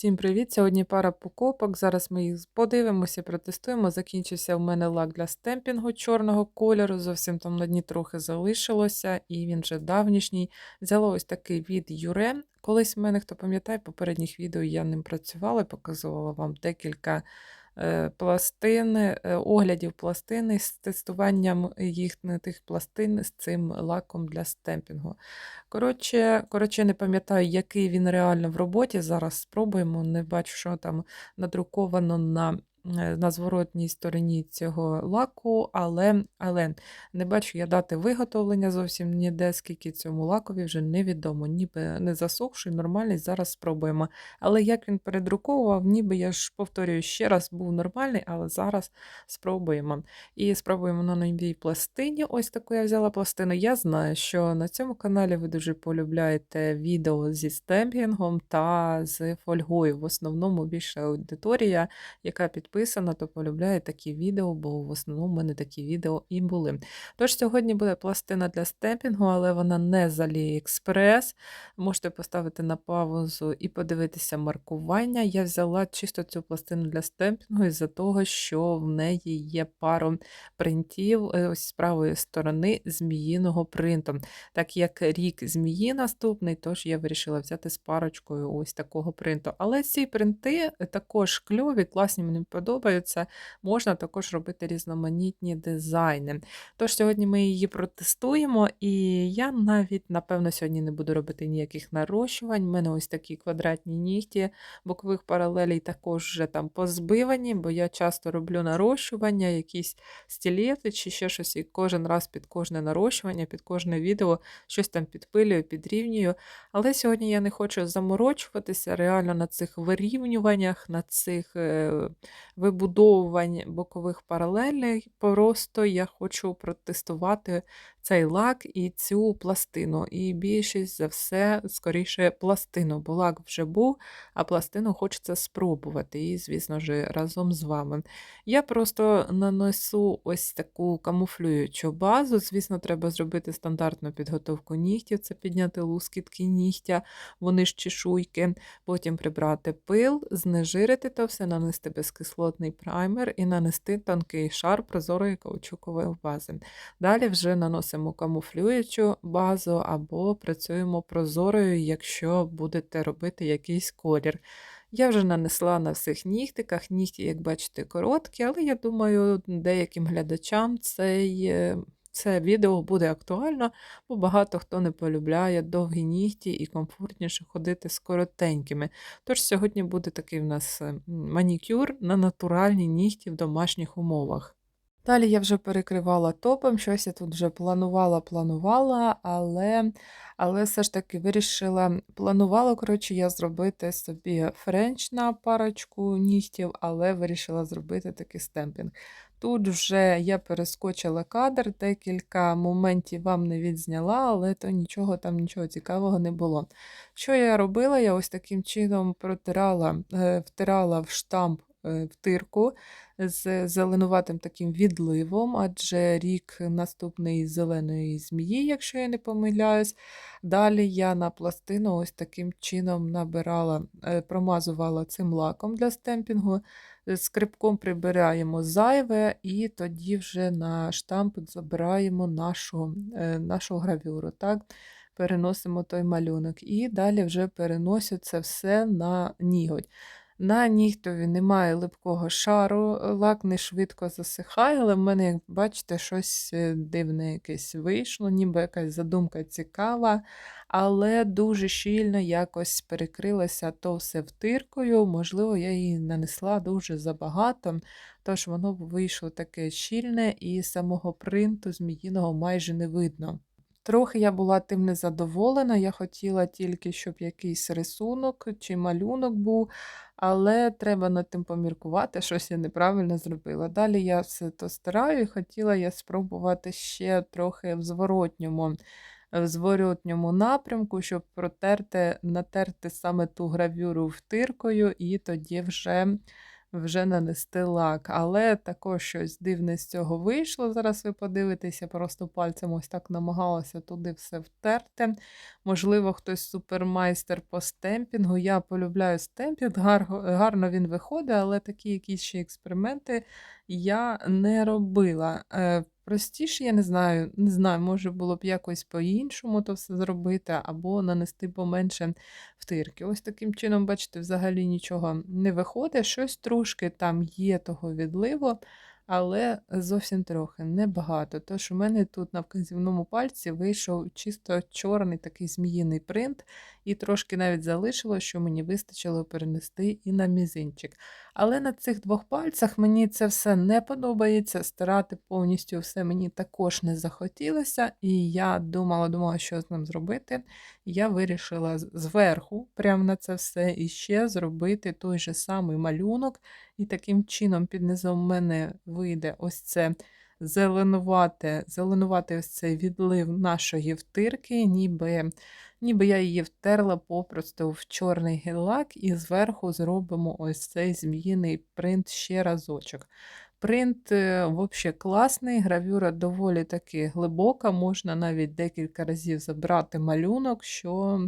Всім привіт! Сьогодні пара покупок. Зараз ми їх подивимося, протестуємо. Закінчився в мене лак для стемпінгу чорного кольору. Зовсім там на дні трохи залишилося, і він вже давнішній. Взяла ось такий від Юре. Колись в мене, хто пам'ятає, попередніх відео я ним працювала, і показувала вам декілька е, пластин, е, оглядів пластини з тестуванням їх тих пластин з цим лаком для стемпінгу. Коротше, коротше, не пам'ятаю, який він реально в роботі. Зараз спробуємо. Не бачу, що там надруковано на на зворотній стороні цього лаку, але але не бачу я дати виготовлення зовсім ніде, скільки цьому лакові вже невідомо. Ніби не засохший, нормальний, зараз спробуємо. Але як він передруковував, ніби я ж повторюю ще раз, був нормальний, але зараз спробуємо. І спробуємо на новій пластині. Ось таку я взяла пластину. Я знаю, що на цьому каналі ви дуже полюбляєте відео зі стемпінгом та з фольгою. В основному більше аудиторія, яка підписана, то полюбляє такі відео, бо в основному в мене такі відео і були. Тож сьогодні буде пластина для стемпінгу, але вона не з AliExpress. Можете поставити на паузу і подивитися маркування. Я взяла чисто цю пластину для стемпінгу із-за того, що в неї є пару принтів е, ось з правої сторони зміїного принту. Так як рік змії наступний, тож я вирішила взяти з парочкою ось такого принту. Але ці принти також кльові, класні, мені подобаються. Можна також робити різноманітні дизайни. Тож сьогодні ми її протестуємо, і я навіть, напевно, сьогодні не буду робити ніяких нарощувань. У мене ось такі квадратні нігті, бокових паралелей також вже там позбивані, бо я часто роблю нарощування, якісь стілети чи ще щось, і кожен раз під кожне нарощування, під кожне відео щось там підпилюю, підрівнюю. Але сьогодні я не хочу заморочуватися реально на цих вирівнюваннях, на цих е, вибудовувань бокових паралелей. Просто я хочу протестувати цей лак і цю пластину. І більшість за все, скоріше, пластину, бо лак вже був, а пластину хочеться спробувати. І, звісно ж, разом з вами. Я просто нанесу ось таку камуфлюючу базу. Звісно, треба зробити стандартну підготовку нігтів, це підняти лускітки нігтя, вони ж чешуйки, потім прибрати пил, знежирити то все, нанести безкислотний праймер і нанести тонкий шар прозорої каучукової бази. Далі вже наносимо камуфлюючу базу або працюємо прозорою, якщо будете робити якийсь колір. Я вже нанесла на всіх нігтиках, нігті, як бачите, короткі, але я думаю, деяким глядачам цей, е, це відео буде актуально, бо багато хто не полюбляє довгі нігті і комфортніше ходити з коротенькими. Тож сьогодні буде такий в нас е, манікюр на натуральні нігті в домашніх умовах. Далі я вже перекривала топом, щось я тут вже планувала, планувала, але але все ж таки вирішила, планувала, коротше, я зробити собі френч на парочку нігтів, але вирішила зробити такий стемпінг. Тут вже я перескочила кадр, декілька моментів вам не відзняла, але то нічого там нічого цікавого не було. Що я робила? Я ось таким чином протирала, е, втирала в штамп втирку з зеленуватим таким відливом, адже рік наступний зеленої змії, якщо я не помиляюсь. Далі я на пластину ось таким чином набирала, е, промазувала цим лаком для стемпінгу. Скрипком прибираємо зайве, і тоді вже на штамп забираємо нашу е, нашу гравюру. Так? Переносимо той малюнок. І далі вже переносю це все на ніготь. На нігтові немає липкого шару, лак не швидко засихає, але в мене, як бачите, щось е, дивне якесь вийшло, ніби якась задумка цікава, але дуже щільно якось перекрилася то все втиркою, можливо, я її нанесла дуже забагато, тож воно вийшло таке щільне і самого принту зміїного майже не видно. Трохи я була тим незадоволена, я хотіла тільки, щоб якийсь рисунок чи малюнок був, але треба над тим поміркувати, щось я неправильно зробила. Далі я все то стараю і хотіла я спробувати ще трохи в зворотньому в зворотньому напрямку, щоб протерти, натерти саме ту гравюру втиркою, і тоді вже вже нанести лак. Але також щось дивне з цього вийшло. Зараз ви подивитеся, просто пальцем ось так намагалася туди все втерти. Можливо, хтось супермайстер по стемпінгу. Я полюбляю стемпінг, гар- гарно він виходить, але такі якісь ще експерименти я не робила. Е, Простіше, я не знаю, не знаю, може було б якось по-іншому то все зробити, або нанести поменше втирки. Ось таким чином, бачите, взагалі нічого не виходить. Щось трошки там є того відливу, але зовсім трохи, небагато. Тож у мене тут на вказівному пальці вийшов чисто чорний такий зміїний принт, і трошки навіть залишило, що мені вистачило перенести і на мізинчик. Але на цих двох пальцях мені це все не подобається. Стирати повністю все мені також не захотілося, і я думала, думала, що з ним зробити. Я вирішила зверху, прямо на це все, і ще зробити той же самий малюнок. І таким чином під низом в мене вийде ось це зеленувате, зеленуватий ось цей відлив нашої втирки, ніби, ніби я її втерла попросту в чорний гель-лак, і зверху зробимо ось цей зміїний принт ще разочок. Принт е, взагалі класний, гравюра доволі таки глибока, можна навіть декілька разів забрати малюнок, що,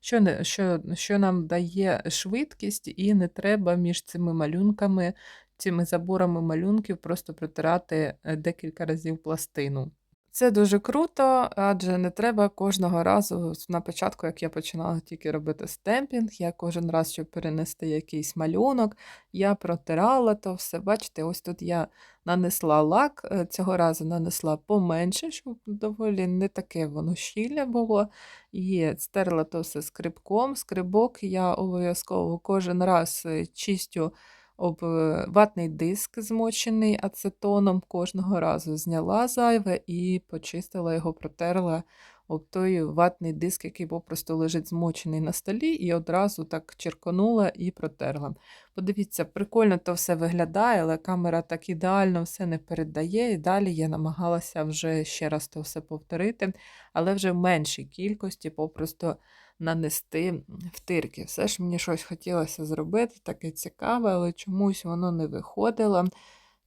що, що, що нам дає швидкість, і не треба між цими малюнками, цими заборами малюнків просто протирати е, декілька разів пластину. Це дуже круто, адже не треба кожного разу на початку, як я починала тільки робити стемпінг, я кожен раз, щоб перенести якийсь малюнок, я протирала то все. Бачите, ось тут я нанесла лак, е, цього разу нанесла поменше, щоб доволі не таке воно щільне було. І стерла то все скрибком. Скрибок я обов'язково кожен раз е, чистю об е, ватний диск, змочений ацетоном, кожного разу зняла зайве і почистила його, протерла об той ватний диск, який попросту лежить змочений на столі, і одразу так черконула і протерла. Подивіться, прикольно то все виглядає, але камера так ідеально все не передає. І далі я намагалася вже ще раз то все повторити, але вже в меншій кількості, попросту нанести втирки. Все ж мені щось хотілося зробити, таке цікаве, але чомусь воно не виходило.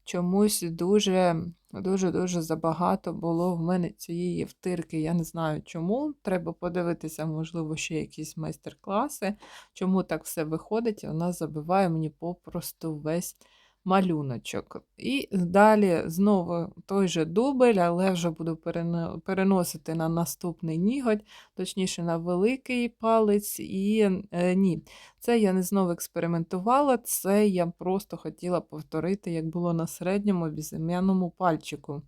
Чомусь дуже дуже дуже забагато було в мене цієї втирки. Я не знаю чому. Треба подивитися, можливо, ще якісь майстер-класи, чому так все виходить, і вона забиває мені попросту весь малюночок. І далі знову той же дубель, але вже буду переносити на наступний ніготь, точніше на великий палець. І е, ні, це я не знову експериментувала, це я просто хотіла повторити, як було на середньому безім'яному пальчику.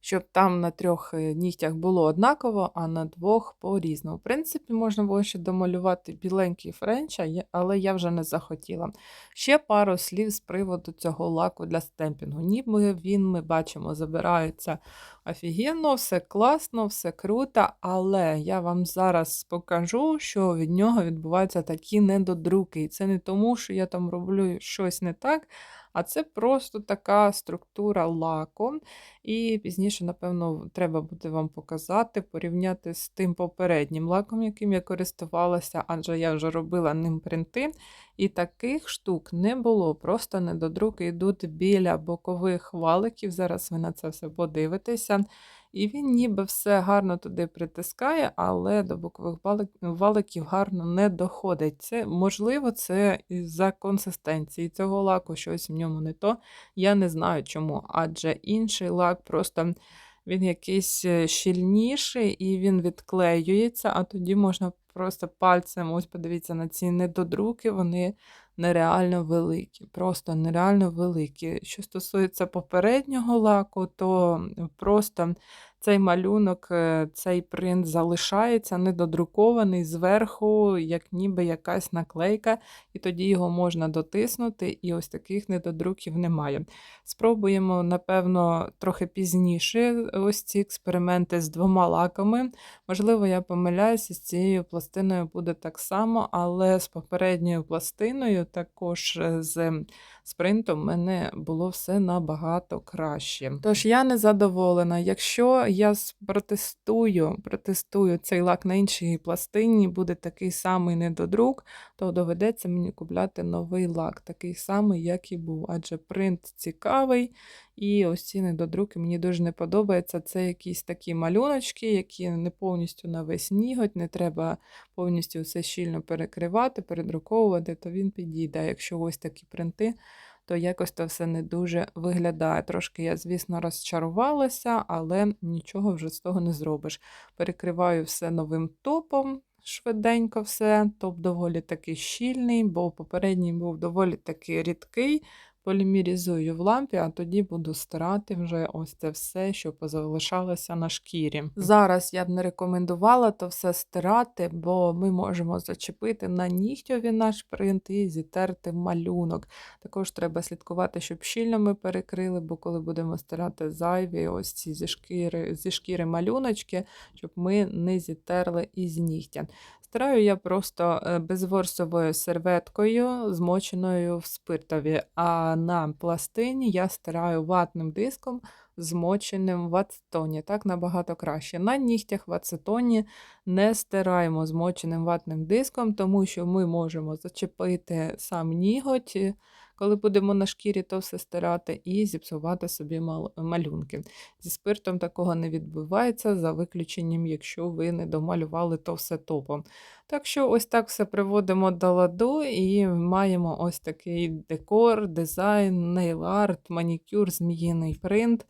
Щоб там на трьох е, нігтях було однаково, а на двох по-різному. В принципі, можна було ще домалювати біленький френч, але я вже не захотіла. Ще пару слів з приводу цього лаку для стемпінгу. Ніби він, ми бачимо, забирається офігенно, все класно, все круто, але я вам зараз покажу, що від нього відбуваються такі недодруки. І це не тому, що я там роблю щось не так, а це просто така структура лаку. І пізніше, напевно, треба буде вам показати, порівняти з тим попереднім лаком, яким я користувалася, адже я вже робила ним принти. І таких штук не було. Просто недодруки йдуть біля бокових валиків. Зараз ви на це все подивитеся. І він ніби все гарно туди притискає, але до бокових валиків гарно не доходить. Це, можливо, це із-за консистенції цього лаку, щось в ньому не то. Я не знаю чому. Адже інший лак просто він якийсь е, щільніший і він відклеюється, а тоді можна просто пальцем, ось подивіться на ці недодруки, вони нереально великі, просто нереально великі. Що стосується попереднього лаку, то просто цей малюнок, е, цей принт залишається недодрукований зверху, як ніби якась наклейка, і тоді його можна дотиснути, і ось таких недодруків немає. Спробуємо, напевно, трохи пізніше ось ці експерименти з двома лаками. Можливо, я помиляюся, з цією пластиною буде так само, але з попередньою пластиною, також е, з спринтом, мене було все набагато краще. Тож я не задоволена. Якщо я протестую, протестую цей лак на іншій пластині, буде такий самий недодрук, то доведеться мені купляти новий лак, такий самий, як і був. Адже принт цікавий, і ось ці недодруки мені дуже не подобаються. Це якісь такі малюночки, які не повністю на весь ніготь, не треба повністю все щільно перекривати, передруковувати, то він підійде. Якщо ось такі принти, то якось то все не дуже виглядає. Трошки я, звісно, розчарувалася, але нічого вже з того не зробиш. Перекриваю все новим топом. Швиденько все, топ доволі таки щільний, бо попередній був доволі таки рідкий. Полімерізую в лампі, а тоді буду стирати вже ось це все, що позалишалося на шкірі. Зараз я б не рекомендувала то все стирати, бо ми можемо зачепити на нігтьові наш принт і зітерти малюнок. Також треба слідкувати, щоб щільно ми перекрили, бо коли будемо стирати зайві, ось ці зі шкіри, зі шкіри малюночки, щоб ми не зітерли із нігтя. Стираю я просто е, безворсовою серветкою, змоченою в спиртові, а на пластині я стираю ватним диском, змоченим в ацетоні. Так набагато краще. На нігтях в ацетоні не стираємо змоченим ватним диском, тому що ми можемо зачепити сам ніготь, коли будемо на шкірі то все стирати, і зіпсувати собі мал- малюнки. Зі спиртом такого не відбувається, за виключенням, якщо ви не домалювали то все топом. Так що ось так все приводимо до ладу і маємо ось такий декор, дизайн, нейл-арт, манікюр, зміїний принт,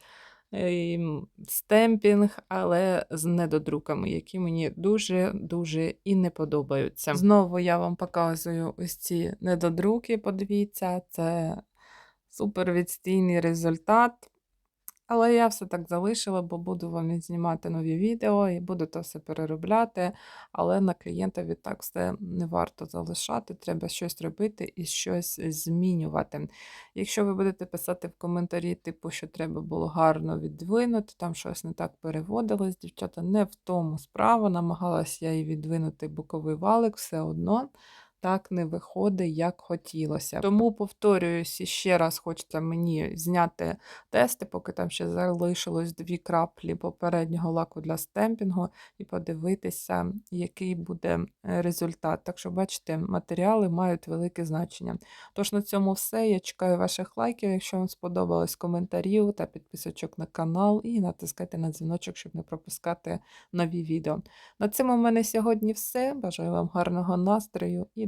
стемпінг, але з недодруками, які мені дуже-дуже і не подобаються. Знову я вам показую ось ці недодруки, подивіться, це супер відстійний результат. Але я все так залишила, бо буду вам знімати нові відео і буду то все переробляти. Але на клієнтові так все не варто залишати, треба щось робити і щось змінювати. Якщо ви будете писати в коментарі, типу, що треба було гарно відвинути, там щось не так переводилось, дівчата, не в тому справа. Намагалася я і відвинути боковий валик, все одно так не виходить, як хотілося. Тому повторююсь, ще раз хочеться мені зняти тести, поки там ще залишилось дві краплі попереднього лаку для стемпінгу, і подивитися, який буде е, результат. Так що, бачите, матеріали мають велике значення. Тож на цьому все. Я чекаю ваших лайків, якщо вам сподобалось коментарів та підписочок на канал, і натискайте на дзвіночок, щоб не пропускати нові відео. На цьому в мене сьогодні все. Бажаю вам гарного настрою і